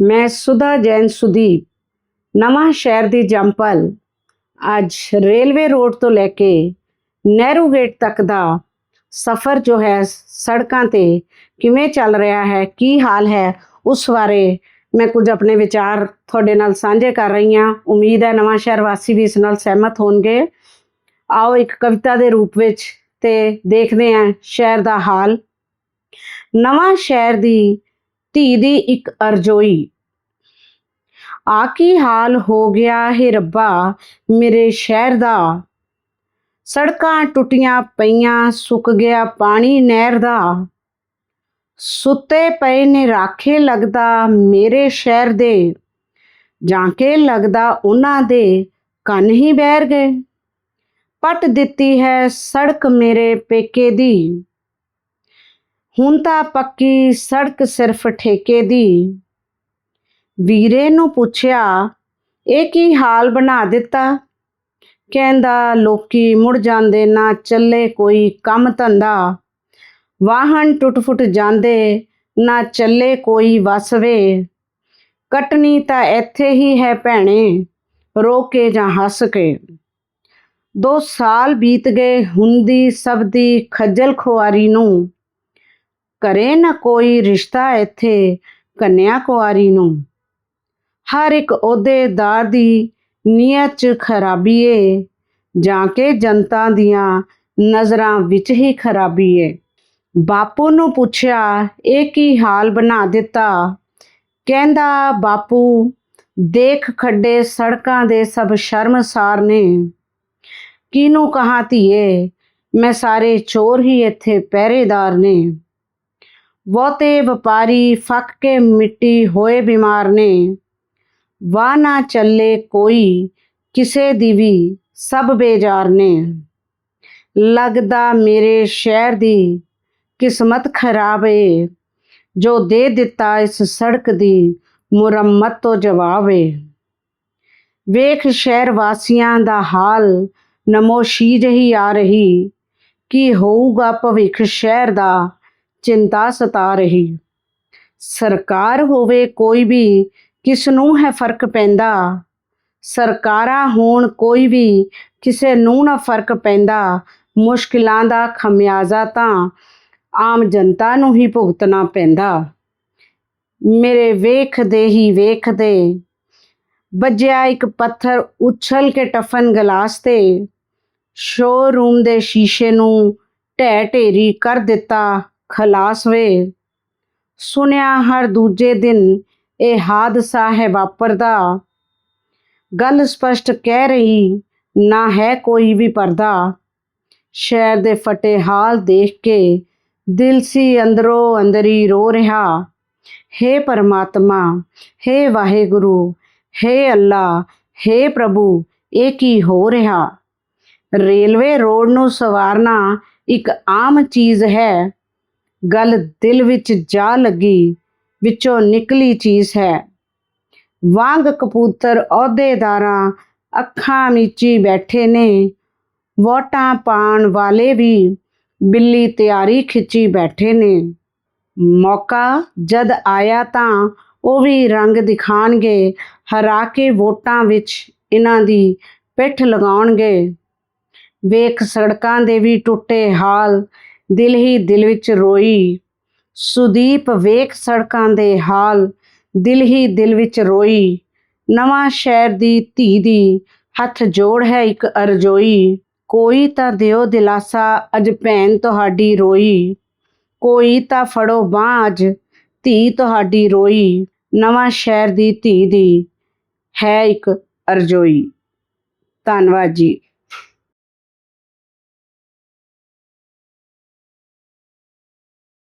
ਮੈਂ ਸੁਧਾ ਜੈਨ ਸੁਦੀਪ, ਨਵਾਂ ਸ਼ਹਿਰ ਦੀ ਜੰਪਲ ਅੱਜ ਰੇਲਵੇ ਰੋਡ ਤੋਂ ਲੈ ਕੇ ਨਹਿਰੂ ਗੇਟ ਤੱਕ ਦਾ ਸਫ਼ਰ ਜੋ ਹੈ ਸੜਕਾਂ ਤੇ ਕਿਵੇਂ ਚੱਲ ਰਿਹਾ ਹੈ, ਕੀ ਹਾਲ ਹੈ, ਉਸ ਬਾਰੇ ਮੈਂ ਕੁਝ ਆਪਣੇ ਵਿਚਾਰ ਤੁਹਾਡੇ ਨਾਲ ਸਾਂਝੇ ਕਰ ਰਹੀ ਹਾਂ। ਉਮੀਦ ਹੈ ਨਵਾਂ ਸ਼ਹਿਰ ਵਾਸੀ ਵੀ ਇਸ ਨਾਲ ਸਹਿਮਤ ਹੋਣਗੇ। ਆਓ ਇੱਕ ਕਵਿਤਾ ਦੇ ਰੂਪ ਵਿੱਚ ਤੇ ਦੇਖਦੇ ਹਾਂ ਸ਼ਹਿਰ ਦਾ ਹਾਲ। ਨਵਾਂ ਸ਼ਹਿਰ ਦੀ ਧੀ ਦੀ ਇੱਕ ਅਰਜ਼ੋਈ। ਆ ਕੀ ਹਾਲ ਹੋ ਗਿਆ ਹੈ ਰੱਬਾ ਮੇਰੇ ਸ਼ਹਿਰ ਦਾ? ਸੜਕਾਂ ਟੁੱਟੀਆਂ ਪਈਆਂ, ਸੁੱਕ ਗਿਆ ਪਾਣੀ ਨਹਿਰ ਦਾ। ਸੁੱਤੇ ਪਏ ਨੇ ਰਾਖੇ ਲੱਗਦਾ ਮੇਰੇ ਸ਼ਹਿਰ ਦੇ। ਜਾਂ ਕੇ ਲੱਗਦਾ ਉਹਨਾਂ ਦੇ, ਕੰਨ ਹੀ ਬਹਿਰ ਗਏ। ਪੱਟ ਦਿੱਤੀ ਹੈ ਸੜਕ ਮੇਰੇ ਪੇਕੇ ਦੀ। ਹੁਣ ਤਾਂ ਪੱਕੀ ਸੜਕ ਸਿਰਫ ਠੇਕੇ ਦੀ। ਵੀਰੇ ਨੂੰ ਪੁੱਛਿਆ, ਇਹ ਕੀ ਹਾਲ ਬਣਾ ਦਿੱਤਾ? ਕਹਿੰਦਾ, ਲੋਕੀ ਮੁੜ ਜਾਂਦੇ ਨਾ ਚੱਲੇ ਕੋਈ ਕੰਮ ਧੰਦਾ। ਵਾਹਨ ਟੁੱਟ-ਫੁੱਟ ਜਾਂਦੇ ਨਾ ਚੱਲੇ ਕੋਈ ਵਸਵੇ। ਕਟਣੀ ਤਾਂ ਇੱਥੇ ਹੀ ਹੈ ਭੈਣੇ, ਰੋ ਕੇ ਜਾਂ ਹੱਸ ਕੇ। ਦੋ ਸਾਲ ਬੀਤ ਗਏ ਹੁੰਦੀ ਸਭ ਦੀ ਖੱਜਲ ਖੁਆਰੀ ਨੂੰ। ਕਰੇ ਨਾ ਕੋਈ ਰਿਸ਼ਤਾ ਇੱਥੇ ਕੰਨਿਆ ਕੁਆਰੀ ਨੂੰ। ਹਰ ਇੱਕ ਅਹੁਦੇਦਾਰ ਦੀ ਨੀਅਤ 'ਚ ਖਰਾਬੀ ਏ, ਜਾਂ ਕਿ ਜਨਤਾ ਦੀਆਂ ਨਜ਼ਰਾਂ ਵਿੱਚ ਹੀ ਖਰਾਬੀ ਏ। ਬਾਪੂ ਨੂੰ ਪੁੱਛਿਆ, ਇਹ ਕੀ ਹਾਲ ਬਣਾ ਦਿੱਤਾ? ਕਹਿੰਦਾ, ਬਾਪੂ, ਦੇਖ ਖੱਡੇ ਸੜਕਾਂ ਦੇ ਸਭ ਸ਼ਰਮਸਾਰ ਨੇ। ਕਿਨੂੰ ਕਹਾ ਧੀਏ? ਮੈਂ ਸਾਰੇ ਚੋਰ ਹੀ ਇੱਥੇ ਪਹਿਰੇਦਾਰ ਨੇ। ਬਹੁਤੇ ਵਪਾਰੀ ਫੱਕ ਕੇ ਮਿੱਟੀ ਹੋਏ ਬਿਮਾਰ ਨੇ। ਵਾਹ ਨਾ ਚੱਲੇ ਕੋਈ, ਕਿਸੇ ਦੀ ਵੀ ਸਭ ਬੇਜਾਰ ਨੇ। ਲੱਗਦਾ ਮੇਰੇ ਸ਼ਹਿਰ ਦੀ ਕਿਸਮਤ ਖਰਾਬ ਏ, ਜੋ ਦੇ ਦਿੱਤਾ ਇਸ ਸੜਕ ਦੀ ਮੁਰੰਮਤ ਤੋਂ ਜਵਾਬ ਏ। ਵੇਖ ਸ਼ਹਿਰ ਵਾਸੀਆਂ ਦਾ ਹਾਲ ਨਮੋਸ਼ੀ ਜਹੀ ਆ ਰਹੀ, ਕੀ ਹੋਊਗਾ ਭਵਿੱਖ ਸ਼ਹਿਰ ਦਾ ਚਿੰਤਾ ਸਤਾ ਰਹੀ। ਸਰਕਾਰ ਹੋਵੇ ਕੋਈ ਵੀ ਕਿਸ ਨੂੰ ਹੈ ਫ਼ਰਕ ਪੈਂਦਾ? ਸਰਕਾਰਾਂ ਹੋਣ ਕੋਈ ਵੀ, ਕਿਸੇ ਨੂੰ ਨਾ ਫ਼ਰਕ ਪੈਂਦਾ। ਮੁਸ਼ਕਿਲਾਂ ਦਾ ਖਮਿਆਜ਼ਾ ਤਾਂ ਆਮ ਜਨਤਾ ਨੂੰ ਹੀ ਭੁਗਤਣਾ ਪੈਂਦਾ। ਮੇਰੇ ਵੇਖਦੇ ਹੀ ਵੇਖਦੇ, ਵੱਜਿਆ ਇੱਕ ਪੱਥਰ ਉਛਲ ਕੇ ਟਫਨ ਗਲਾਸ ਤੇ ਸ਼ੋਰੂਮ ਦੇ ਸ਼ੀਸ਼ੇ ਨੂੰ ਢਹਿ ਢੇਰੀ ਕਰ ਦਿੱਤਾ। ਖਲਾਸ ਵੇ ਸੁਨਿਆ ਹਰ ਦੂਜੇ ਦਿਨ ਇਹ ਹਾਦਸਾ ਹੈ ਵਾਪਰਦਾ ਗੱਲ ਸਪਸ਼ਟ ਕਹਿ ਰਹੀ ਨਾ ਹੈ ਕੋਈ ਵੀ ਪਰਦਾ ਸ਼ਹਿਰ ਦੇ ਫਟੇ ਹਾਲ ਦੇਖ ਕੇ ਦਿਲ ਸੀ ਅੰਦਰੋਂ ਅੰਦਰੀ ਰੋ ਰਿਹਾ हे ਪਰਮਾਤਮਾ हे ਵਾਹਿਗੁਰੂ हे ਅੱਲਾ हे ਪ੍ਰਭੂ ਇਹ ਕੀ ਹੋ ਰਿਹਾ ਰੇਲਵੇ ਰੋਡ ਨੂੰ ਸਵਾਰਨਾ ਇੱਕ ਆਮ ਚੀਜ਼ ਹੈ ਗੱਲ ਦਿਲ ਵਿੱਚ ਜਾ ਲੱਗੀ, ਵਿੱਚੋਂ ਨਿਕਲੀ ਚੀਜ਼ ਹੈ। ਵਾਂਗ ਕਪੂਤਰ ਅਹੁਦੇਦਾਰਾਂ ਅੱਖਾਂ ਮੀਚੀ ਬੈਠੇ ਨੇ। ਵੋਟਾਂ ਪਾਣ ਵਾਲੇ ਵੀ ਬਿੱਲੀ ਤਿਆਰੀ ਖਿੱਚੀ ਬੈਠੇ ਨੇ। ਮੌਕਾ ਜਦ ਆਇਆ ਤਾਂ ਉਹ ਵੀ ਰੰਗ ਦਿਖਾਣਗੇ ਹਰਾ ਕੇ ਵੋਟਾਂ ਵਿੱਚ ਇਹਨਾਂ ਦੀ ਪਿੱਠ ਲਗਾਉਣਗੇ। ਵੇਖ ਸੜਕਾਂ ਦੇ ਵੀ ਟੁੱਟੇ ਹਾਲ ਦਿਲ ਹੀ ਦਿਲ ਵਿੱਚ ਰੋਈ। ਸੁਦੀਪ ਵੇਖ ਸੜਕਾਂ ਦੇ ਹਾਲ, ਦਿਲ ਹੀ ਦਿਲ ਵਿੱਚ ਰੋਈ। ਨਵਾਂ ਸ਼ਹਿਰ ਦੀ ਧੀ ਦੀ ਹੱਥ ਜੋੜ ਹੈ ਇੱਕ ਅਰਜ਼ੋਈ। ਕੋਈ ਤਾਂ ਦਿਓ ਦਿਲਾਸਾ, ਅਜ ਭੈਣ ਤੁਹਾਡੀ ਰੋਈ। ਕੋਈ ਤਾਂ ਫੜੋ ਬਾਂਹ ਅਜ ਧੀ ਤੁਹਾਡੀ ਰੋਈ। ਨਵਾਂ ਸ਼ਹਿਰ ਦੀ ਧੀ ਦੀ ਹੈ ਇੱਕ ਅਰਜ਼ੋਈ। ਧੰਨਵਾਦ ਜੀ।